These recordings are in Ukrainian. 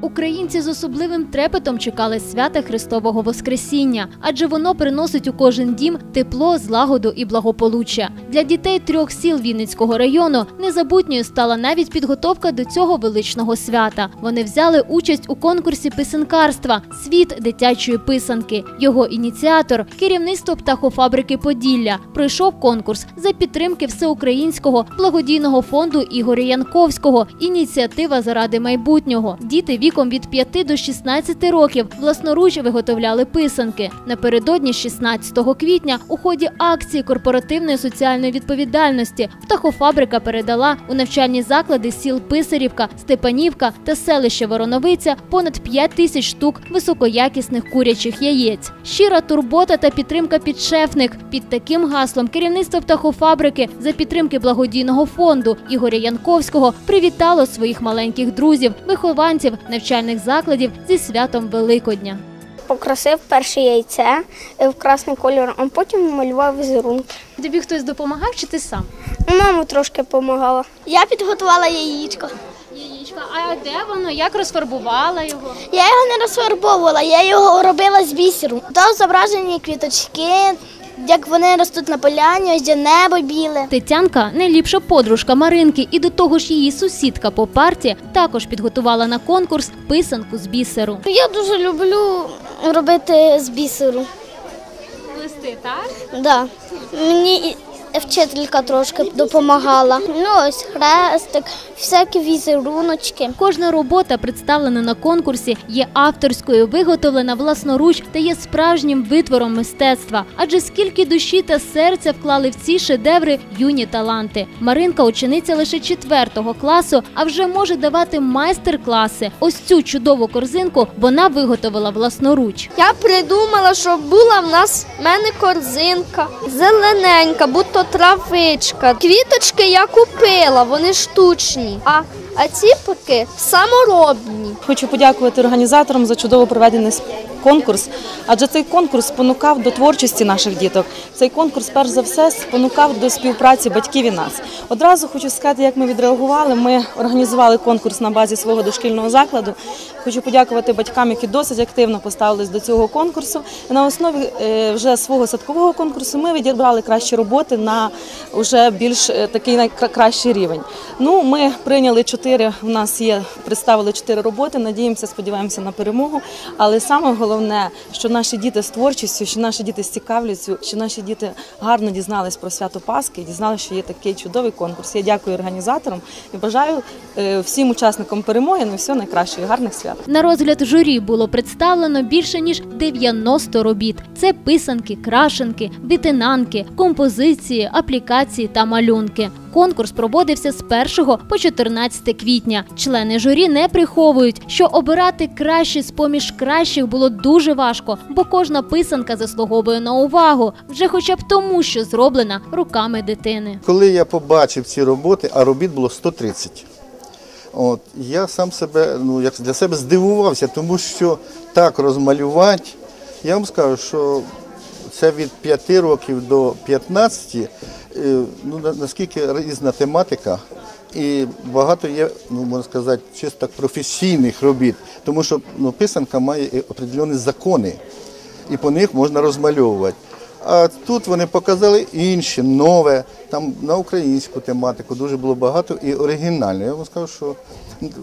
Українці з особливим трепетом чекали свята Христового Воскресіння, адже воно приносить у кожен дім тепло, злагоду і благополуччя. Для дітей трьох сіл Вінницького району незабутньою стала навіть підготовка до цього величного свята. Вони взяли участь у конкурсі писанкарства Світ дитячої писанки. Його ініціатор керівництво птахофабрики Поділля пройшов конкурс за підтримки всеукраїнського благодійного фонду Ігоря Янковського. Ініціатива заради майбутнього. Діти віком від 5 до 16 років власноруч виготовляли писанки. Напередодні 16 квітня у ході акції корпоративної соціальної відповідальності птахофабрика передала у навчальні заклади сіл Писарівка, Степанівка та селище Вороновиця понад 5 тисяч штук високоякісних курячих яєць. Щира турбота та підтримка підшефник. Під таким гаслом керівництво птахофабрики за підтримки благодійного фонду Ігоря Янковського привітало своїх маленьких друзів, вихованців навчальних закладів зі святом Великодня. Покрасив перше яйце е, в красний кольор, а потім малював візерунки. Тобі хтось допомагав чи ти сам? Мама трошки допомагала. Я підготувала яєчко. Яєчка, а де воно? Як розфарбувала його? Я його не розфарбовувала, я його робила з бісеру. Там зображені квіточки, як вони ростуть на поляні, ось де небо біле. Тетянка найліпша подружка Маринки, і до того ж її сусідка по парті також підготувала на конкурс писанку з бісеру. Я дуже люблю робити з бісеру. Листи, так? Да. Мені вчителька трошки допомагала. Ну ось хрестик, всякі візеруночки. Кожна робота, представлена на конкурсі, є авторською, виготовлена власноруч та є справжнім витвором мистецтва. Адже скільки душі та серця вклали в ці шедеври юні таланти. Маринка учениця лише четвертого класу, а вже може давати майстер-класи. Ось цю чудову корзинку вона виготовила власноруч. Я придумала, щоб була в нас в мене корзинка, зелененька, будто травичка. Квіточки я купила, вони штучні. А, а ці поки саморобні. Хочу подякувати організаторам за чудово проведений конкурс, адже цей конкурс спонукав до творчості наших діток. Цей конкурс, перш за все, спонукав до співпраці батьків і нас. Одразу хочу сказати, як ми відреагували. Ми організували конкурс на базі свого дошкільного закладу. Хочу подякувати батькам, які досить активно поставились до цього конкурсу. На основі е, вже свого садкового конкурсу ми відібрали кращі роботи на вже більш е, такий найкращий рівень. Ну, ми прийняли чотири. У нас є представили чотири роботи. Надіємося, сподіваємося на перемогу. Але саме головне, що наші діти з творчістю, що наші діти з цікавістю, що наші діти гарно дізнались про свято Пасхи, дізналися, що є такий чудовий конкурс. Я дякую організаторам і бажаю е, всім учасникам перемоги на все найкраще і гарних свят. На розгляд журі було представлено більше ніж 90 робіт. Це писанки, крашенки, витинанки, композиції, аплікації та малюнки. Конкурс проводився з 1 по 14 квітня. Члени журі не приховують, що обирати кращі з поміж кращих було дуже важко, бо кожна писанка заслуговує на увагу, вже хоча б тому, що зроблена руками дитини. Коли я побачив ці роботи, а робіт було 130, от, я сам себе, ну, як для себе здивувався, тому що так розмалювати, я вам скажу, що це від 5 років до 15, е, ну, наскільки різна тематика. І багато є, ну можна сказати, чисто професійних робіт, тому що ну, писанка має определені закони і по них можна розмальовувати. А тут вони показали інші, нове, там на українську тематику дуже було багато і оригінально. Я вам скажу, що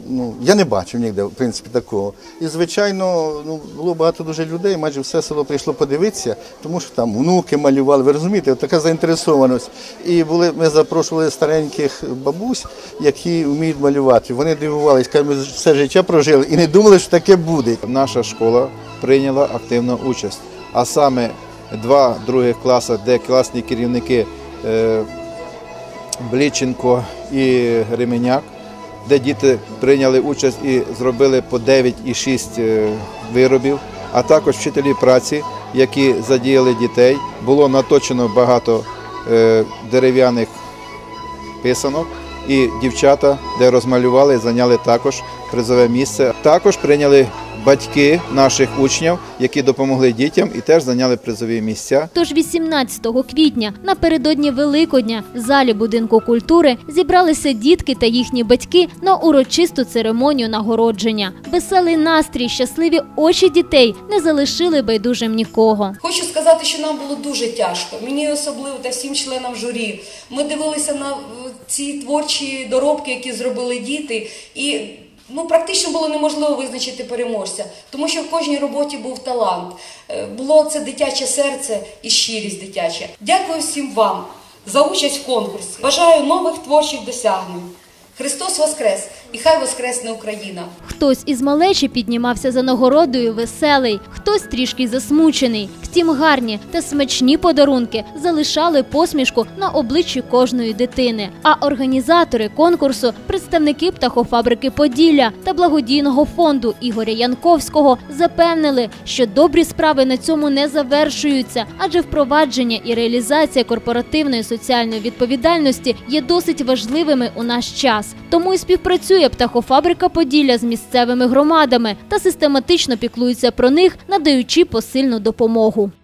ну, я не бачив ніде, в принципі, такого. І, звичайно, ну, було багато дуже людей, майже все село прийшло подивитися, тому що там внуки малювали, ви розумієте, така заінтересованість. І були, ми запрошували стареньких бабусь, які вміють малювати. Вони дивувалися, кажуть, ми все життя прожили і не думали, що таке буде. наша школа прийняла активну участь. А саме два других класи, де класні керівники е, Бліченко і Ременяк, де діти прийняли участь і зробили по 9 і 6 е, виробів, а також вчителі праці, які задіяли дітей. Було наточено багато е, дерев'яних писанок, і дівчата, де розмалювали, зайняли також призове місце. Також прийняли батьки наших учнів, які допомогли дітям і теж зайняли призові місця. Тож 18 квітня, напередодні Великодня, в залі будинку культури зібралися дітки та їхні батьки на урочисту церемонію нагородження. Веселий настрій, щасливі очі дітей не залишили байдужим нікого. Хочу сказати, що нам було дуже тяжко. Мені особливо та всім членам журі. Ми дивилися на е, ці творчі доробки, які зробили діти, і ну практично було неможливо визначити переможця, тому що в кожній роботі був талант. Е, Було це дитяче серце і щирість дитяча. Дякую всім вам за участь в конкурсі. Бажаю нових творчих досягнень. Христос Воскрес! І хай Воскресне Україна! Хтось із малечі піднімався за нагородою веселий, хтось трішки засмучений. Втім, гарні та смачні подарунки залишали посмішку на обличчі кожної дитини. А організатори конкурсу, представники птахофабрики Поділля та благодійного фонду Ігоря Янковського запевнили, що добрі справи на цьому не завершуються, адже впровадження і реалізація корпоративної соціальної відповідальності є досить важливими у наш час. Тому і співпрацює птахофабрика Поділля з місцевими громадами та систематично піклується про них, надаючи посильну допомогу.